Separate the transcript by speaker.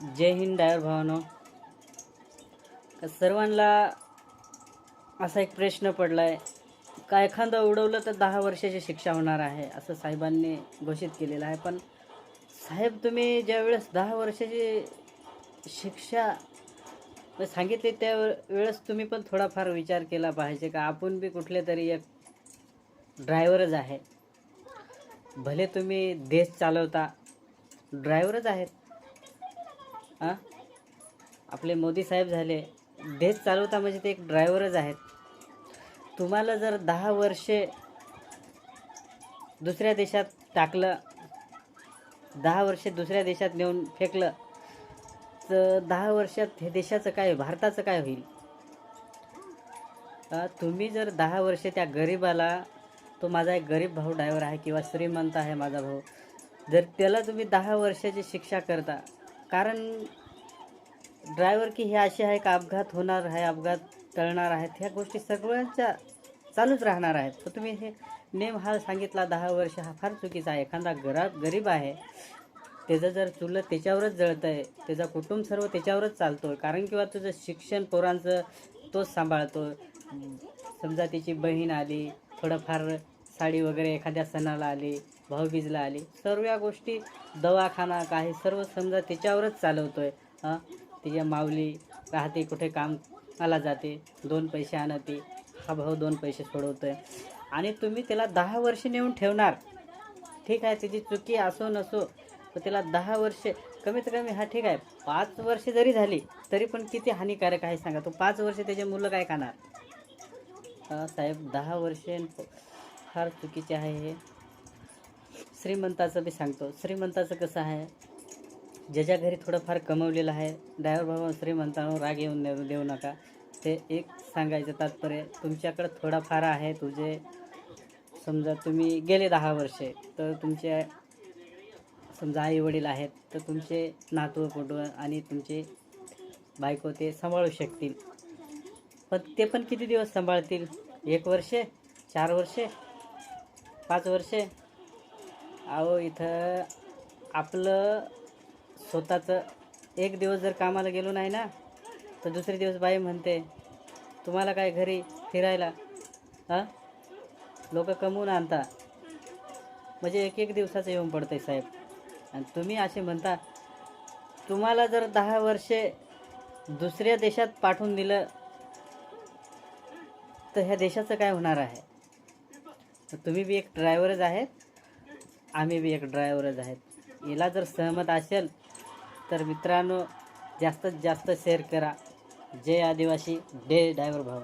Speaker 1: जय हिंद डायर भावनो. सर्वांना असा एक प्रश्न पडला आहे का एखादं उडवलं तर दहा वर्षाची शिक्षा होणार आहे असं साहेबांनी घोषित केलेलं आहे. पण साहेब तुम्ही ज्यावेळेस दहा वर्षाची शिक्षा सांगितली त्या वेळेस तुम्ही पण थोडाफार विचार केला पाहिजे का? आपण बी कुठले तरी एक ड्रायव्हरच आहे. भले तुम्ही देश चालवता ड्रायव्हरच आहेत हां? आपले मोदी साहेब झाले. देश चालवता म्हणजे ते एक ड्रायव्हरच आहेत. तुम्हाला जर दहा वर्षे दुसऱ्या देशात टाकलं दहा वर्षे दुसऱ्या देशात नेऊन फेकलं तर दहा वर्षात हे देशाचं काय भारताचं काय होईल? तुम्ही जर दहा वर्षे त्या गरीबाला तो माझा एक गरीब भाऊ ड्रायव्हर आहे किंवा श्रीमंत आहे माझा भाऊ जर त्याला तुम्ही दहा वर्षाची शिक्षा करता कारण ड्रायव्हर की हे असे आहे का अपघात होणार आहे अपघात टळणार आहेत ह्या गोष्टी सगळ्यांच्या चालूच राहणार आहेत. तर तुम्ही हे नेम हा सांगितला दहा वर्ष हा फार चुकीचा आहे. एखादा घरा गरीब आहे त्याचं जर चुलं त्याच्यावरच जळतं आहे त्याचा कुटुंब सर्व त्याच्यावरच चालतो कारण किंवा तुझं शिक्षण पोरांचं तोच सांभाळतो समजा त्याची बहीण आली थोडंफार साडी वगैरे एखाद्या सणाला आली भाऊबीजला आली. सर्व या गोष्टी दवाखाना काही सर्व समजा त्याच्यावरच चालवतो आहे हां? तिच्या माऊली राहते कुठे कामाला जाते दोन पैसे आणते हा भाऊ दोन पैसे सोडवतो आहे आणि तुम्ही त्याला दहा वर्ष नेऊन ठेवणार. ठीक आहे त्याची चुकी असो नसो तर त्याला दहा वर्षे कमीत कमी हा ठीक आहे पाच वर्षे जरी झाली तरी पण किती हानिकारक आहे सांगा. तो पाच वर्षे त्याचे मुलं काय खाणार? साहेब दहा वर्षे फार चुकीचे आहे हे. श्रीमंताचं मी सांगतो. श्रीमंताचं कसं आहे? ज्याच्या घरी थोडंफार कमवलेलं आहे ड्रायव्हर भाऊ श्रीमंतांवर राग येऊन देऊ देऊ नका. ते एक सांगायचं तात्पर्य तुमच्याकडं थोडाफार आहे तुझे समजा तुम्ही गेले दहा वर्षे तर तुमचे समजा आई वडील आहेत तर तुमचे नातू पोटू आणि तुमचे बायको ते सांभाळू शकतील. पण ते पण किती दिवस सांभाळतील? एक वर्षे? चार वर्षे? पाच वर्षे? अहो इथं आपलं स्वतःचं एक दिवस जर कामाला गेलो नाही ना तर दुसरे दिवस बाई म्हणते तुम्हाला काय घरी फिरायला हां? लोक कमवून आणता. म्हणजे एक एक दिवसाचं येऊन पडतं आहे साहेब. आणि तुम्ही असे म्हणता तुम्हाला जर दहा वर्षे दुसऱ्या देशात पाठवून दिलं तर ह्या देशाचं काय होणार आहे? तर तुम्ही बी एक ड्रायव्हरच आहेत. आम्ही बी एक ड्रायव्हरच आहेत. हिला जर सहमत असेल तर मित्रांनो जास्तीत जास्त शेअर करा. जय आदिवासी जय ड्रायव्हर भाऊ.